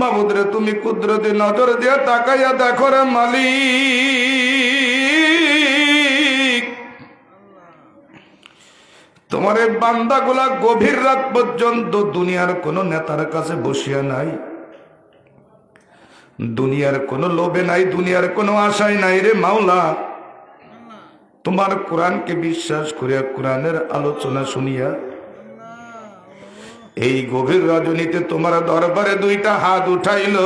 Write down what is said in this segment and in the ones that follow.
মাবুদরে তুমি কুদরতি নজর দিয়ে তাকাইয়া দেখো রে মালিক। তোমার এই বান্দাগুলা গভীর রাত পর্যন্ত দুনিয়ার কোন নেতার কাছে বসিয়া নাই। দুনিয়ার কোনো লোভে নাই, দুনিয়ার কোনো আশায় নাই রে মাওলা। তোমার কোরআনকে বিশ্বাস করিয়া, কোরআনের আলোচনা শুনিয়া এই গভীর রজনীতে তোমার দরবারে দুইটা হাত উঠাইল।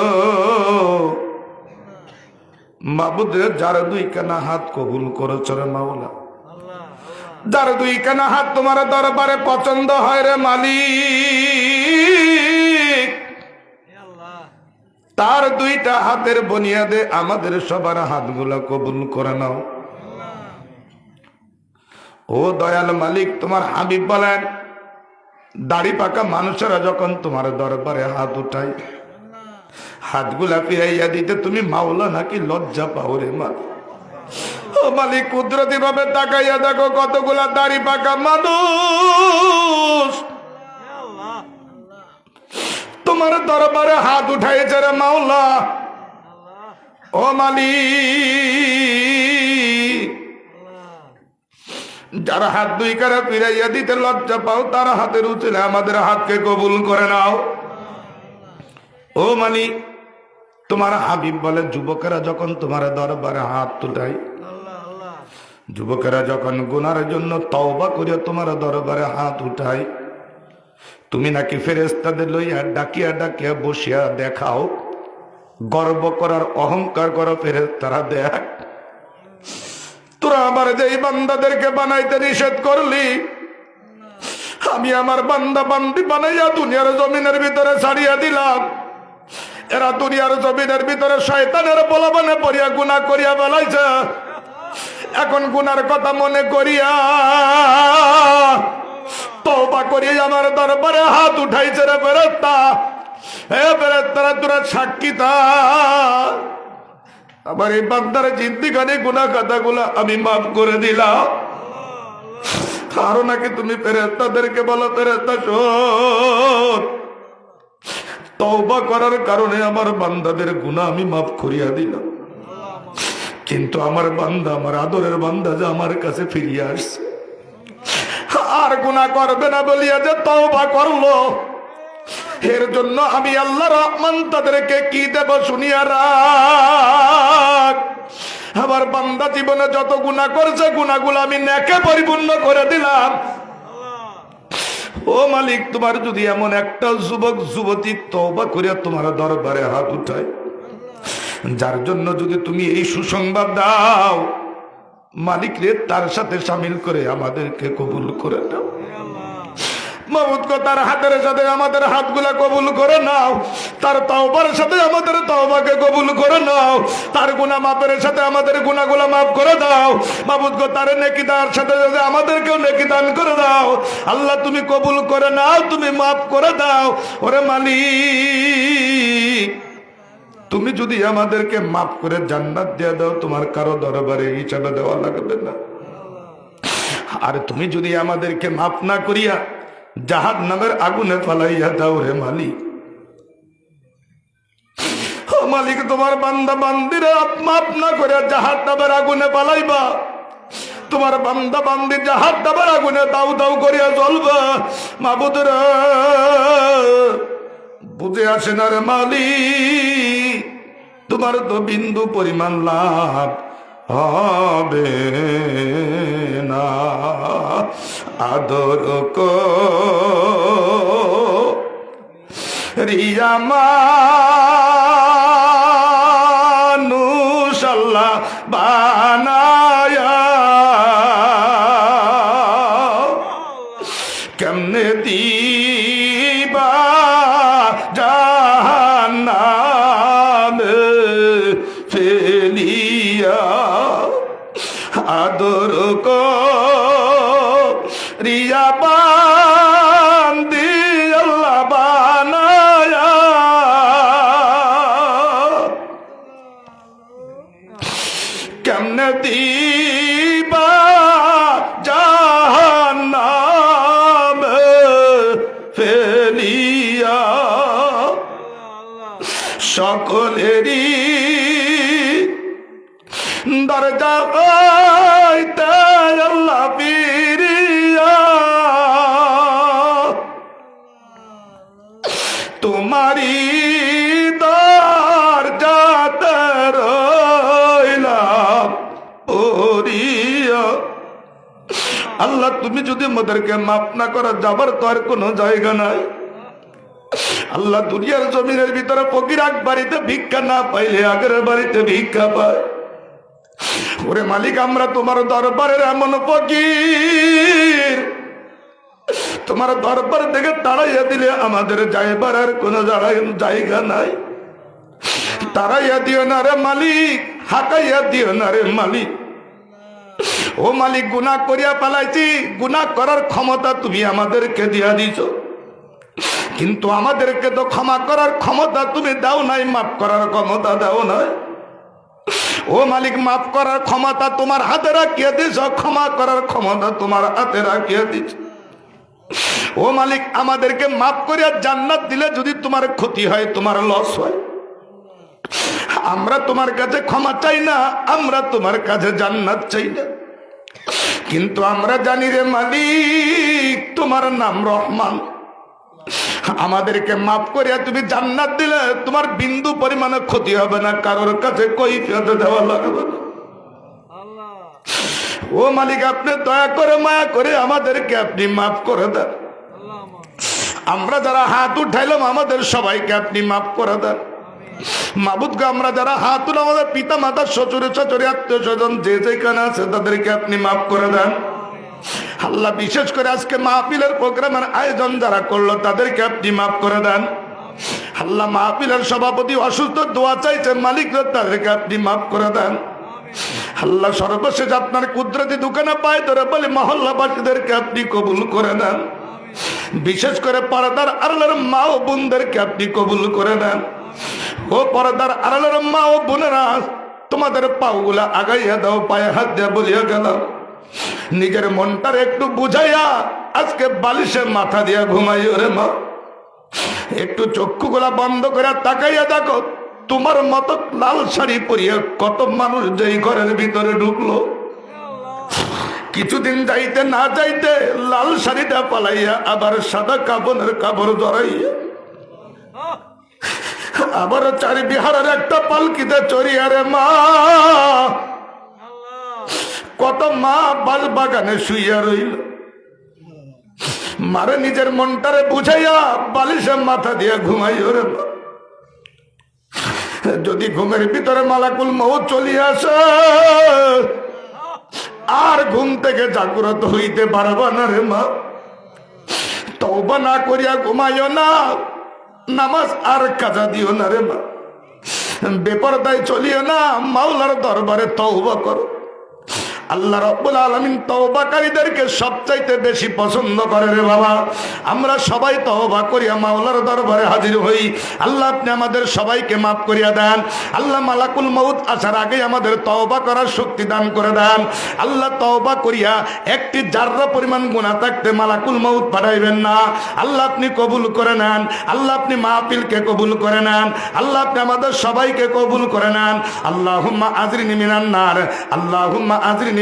মাবুদের যার দুই কানা হাত কবুল করেছ রে মাওলা। যার দুই কানা হাত তোমার দরবারে পছন্দ হয় রে মালিক। তার দুইটা হাতের বনিয়াদে আমাদের সবার হাতগুলা কবুল করে নাও। ও দয়াল মালিক, তোমার হাবিব বলেন দাড়ি পাকা মানুষেরা যখন তোমার দরবারে হাত উঠায় হাতগুলা ফিরাইয়া দিতে তুমি মাওলা নাকি লজ্জা পাও রে মা। ও মালিক, কুদরতি ভাবে তাকাইয়া দেখো কতগুলা দাড়ি পাকা মানুষ। তোমার দরবারে হাত উঠাইছে রে মাওলা। ও মালিক যারা হাত দুই করে ফিরাইয়া দিতে লজ্জা পাও, তার হাতের উচিলে আমাদের হাতকে কবুল করে নাও। ও মানি, তোমার হাবিব বলে, যুবকেরা যখন তোমার দরবারে হাত তুটাই যুবকেরা যখন গুনার জন্য তওবা করে তোমার দরবারে হাত উঠাই তুমি নাকি ফেরেস্তাদের লইয়া ডাকিয়া ডাকিয়া বসিয়া দেখাও, গর্ব করার অহংকার করো ফেরেস্তারা দেখ। তোরা আমার যেই বান্দাদেরকে বানাইতে নিষেধ করলি, আমি আমার বান্দা বান্দি বানাইয়া দুনিয়ার জমিনের ভিতরে ছাড়িয়া দিলাম। এরা দুনিয়ার জমিনের ভিতরে শয়তানের বলবানে পড়িয়া গুণা করিয়া বেলাইছে এখন গুনার কথা মনে করিয়া তওবা করিয়া আমার দরবারে হাত উঠাইছে রে ফেরত্তা হে ফেরত্তারা তোরা সাক্ষী তা। আমার এই বান্দার জিন্দিগানি গুনা কথাগুলো আমি মাফ করে দিলাম। আরও নাকি তুমি ফেরেস্তাদেরকে বলো ফেরেস্তা শোন। তওবা করার কারণে আমার বান্দাদের গুনাহ আমি মাফ করিয়া দিলাম। কিন্তু আমার বান্দা, আমার আদরের বান্দা যে আমার কাছে ফিরিয়ে আসছে। আর গুনাহ করবে না বলিয়া যে তওবা করল। এর জন্য আমি আল্লাহ রহমান তাদেরকে কি দেব শুনিয়া রাখ। আমার বান্দা জীবনে যত গুণা করছে গুণাগুলো আমি নেকে পরিপূর্ণ করে দিলাম। ও মালিক, তোমার যদি এমন একটা যুবক, যুবতী তওবা করিয়া তোমার দরবারে হাত উঠায়, যার জন্য যদি তুমি এই সুসংবাদ দাও, মালিক রে, তার সাথে সামিল করে আমাদেরকে কবুল করে দাও মাবুদ তার হাতের সাথে আমাদের হাতগুলা কবুল করে নাও। তার তওবার সাথে আমাদের তওবাকে কবুল করে নাও। তার গুনাহ মাপের সাথে আমাদের গুনাহগুলা মাফ করে দাও। মাবুদ গো তার নেকি তার সাথে সাথে আমাদেরকেও নেকি দান করে দাও। আল্লাহ, তুমি কবুল করে নাও, তুমি মাফ করে দাও। ওরে মালিক, তুমি যদি আমাদেরকে মাফ করে জান্নাত দিয়ে দাও, তোমার কারও দরবারে হিসাবে দেওয়া লাগবে না। আর, তুমি যদি আমাদেরকে মাফ না করিয়া জাহাদ নামের আগুনে ফালাইয়া দাও রে মালিক। মালিক, তোমার বান্দা বান্দিরে মাফ না করে জাহাদ নামের আগুনে পালাইবা তোমার বান্দা বান্দি জাহাজ নামের আগুনে দাউ দাউ করিয়া চলবা মাবুদের, বুঝে আসে না রে মালিক, তোমার তো বিন্দু পরিমাণ লাভ হবে না। আদর কো। রিয়া মানুষ আল্লাহ বানায়া। কেমনে দিবা আদর কো। রিয়া বান্দি আল্লাহ বানায়া। কেমনে দিবা জাহান্নাম ফেলিয়া? সকলেরই দরজা তোমারি রইলাম ওরিয়া আল্লাহ, তুমি যদি আমাদেরকে মাফ না করা, যাবার তো আর কোনো জায়গা নাই। আল্লাহ, দুনিয়ার জমিনের ভিতরে ফকির এক বাড়িতে ভিক্ষা না পাইলে আগের বাড়িতে ভিক্ষা পায়। ওরে মালিক, আমরা তোমার দরবারের এমন ফকির। তোমার দরবার থেকে তাড়াইয়া দিলে আমাদের যাইবার আর কোনো জায়গা- নাই। তাড়াইয়া দিও না রে মালিক, হাঁকাইয়া দিও না রে মালিক। ও মালিক, গুনাহ করিয়া পালাইছি গুনাহ করার ক্ষমতা তুমি আমাদেরকে দিয়া দিছ। কিন্তু আমাদেরকে তো ক্ষমা করার ক্ষমতা তুমি দাও নাই, মাফ করার ক্ষমতা দাও নাই। ও মালিক, মাফ করার ক্ষমতা তোমার হাতে রাখিয়ে দিছ, ক্ষমা করার ক্ষমতা তোমার হাতে রাখিয়ে দিছ। ও মালিক, আমাদেরকে মাফ করিয়া জান্নাত দিলে যদি তোমার ক্ষতি হয়, তোমার লস হয়। আমরা তোমার কাছে ক্ষমা চাই না, আমরা তোমার কাছে জান্নাত চাই না। কিন্তু আমরা জানি রে মালিক, তোমার নাম রহমান। আমাদেরকে মাফ করিয়া তুমি জান্নাত দিলে, তোমার বিন্দু পরিমাণে ক্ষতি হবে না, কারোর কাছে কই ফেতে দেওয়া লাগবে না। ও মালিক, আপনি দয়া করে মায়া করে আমাদেরকে আপনি মাফ করে দেন। আমরা যারা হাত উঠাইলাম, আমাদের সবাইকে আপনি মাফ করে দেন। মাবুদকে আমরা যারা হাত তুলে আমাদের পিতা মাতা শ্বশুরে শ্বশুরে আত্মীয় স্বজন, যে যেখানে আছে, তাদেরকে আপনি মাফ করে দেন। আল্লাহ বিশেষ করে আজকে মাহফিলের প্রোগ্রামের আয়োজন যারা করল, তাদেরকে আপনি মাফ করে দেন। আল্লাহ মাহফিলের সভাপতি অসুস্থ দোয়া চাইছে মালিক তাদেরকে আপনি মাফ করে দেন। আল্লাহ সর্বশেষ আপনার কুদরতি দোকানে পায় ধরে বলে মহল্লাবাসীদেরকে আপনি কবুল করে দেন বিশেষ করে পর্দার আড়ালের মা ও বোনদেরকে আপনি কবুল করে দেন ও পর্দার আড়ালের মা ও বোনেরা, তোমাদের পাওগুলা আগাইয়া দাও, পায়ে হাত দিয়ে বলিয়া গেল নিজের মনটার একটু বুঝাইয়া আজকে বালিশে মাথা দিয়া ঘুমাই রে মা। একটু চক্ষুগুলা বন্ধ করে তাকাইয়া দেখো তোমার মতো লাল শাড়ি পরিয়া কত মানুষ যেই ঘরের ভিতরে ঢুকলো? কিছুদিন যাইতে না যাইতে লাল শাড়িটা পালাইয়া আবার সাদা কাপড়ের কাপড় জড়াইয়া আবার চারি বিহারের একটা পালকিতে চড়িয়ারে মা। কত মা বাল বাগানে শুইয়া রইল। মারে নিজের মনটারে বুঝাইয়া বালিশে মাথা দিয়া ঘুমাইও রে মা। যদি ঘুমের ভিতরে মালাকুল মহ চলিয়ে আসে, আর ঘুম থেকে জাগ্রত হইতে পারবা না রে মা। তওবা না করিয়া ঘুমাইও না, নামাজ আর কাজা দিও না রে মা। বেপরদায় চলিও না, মাওলার দরবারে তওবা করো। আল্লাহ রব্বুল আলমিন তওবাকারীদেরকে সবচাইতে বেশি পছন্দ করে রে বাবা। আমরা সবাই তওবা করিয়া মাওলার দরবারে হাজির হই। আল্লাহ, আপনি আমাদের সবাইকে মাফ করিয়া দেন। আল্লাহ, মালাকুল মউত আসার আগে আমাদের তওবা করার শক্তি দান করে দেন। আল্লাহ, তওবা করিয়া একটি জাররা পরিমাণ গুণা থাকতে মালাকুল মউত পাঠাইবেন না। আল্লাহ, আপনি কবুল করে নেন। আল্লাহ, আপনি মাহফিলকে কবুল করে নেন। আল্লাহ, আপনি আমাদের সবাইকে কবুল করে নেন। আল্লাহ হুম্মা আজরিনি মিনান নার। আল্লাহ হুম্মা আজরিনি